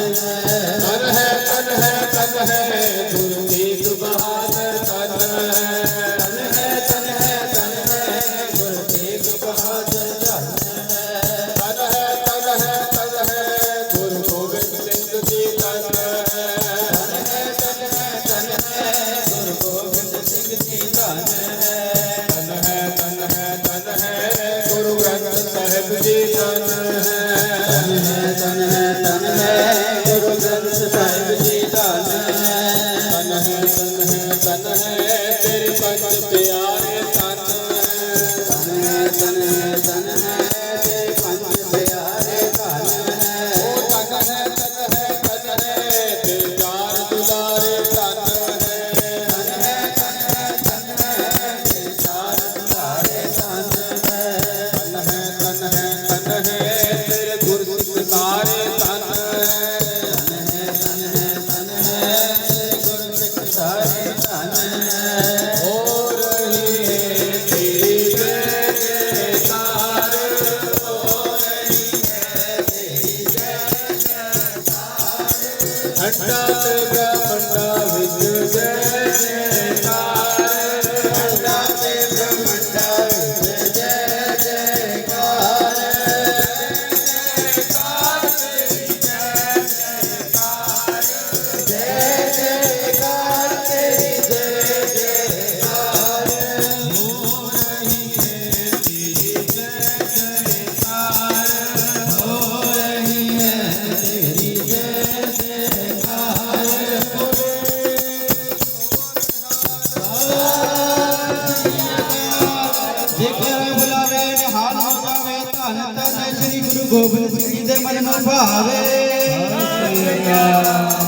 तन है तन है तन है गुरु गोविंद सिंह जी तन है गुरु गोविंद सिंह जी तन तन है तन है गुरु ग्रंथ है भंडार का भंडार। ਜੇਕਰ ਬੁਲਾਵੇ, ਨਿਹਾਲ ਹੋ ਜਾਵੇ, ਧੰਨ ਧੰਨ ਸ੍ਰੀ ਗੁਰੂ ਗੋਬਿੰਦ ਸਿੰਘ ਦੇ ਮਨ ਨੂੰ ਭਾਵੇ। ਵਾਹਿਗੁਰੂ ਜੀ ਕਾ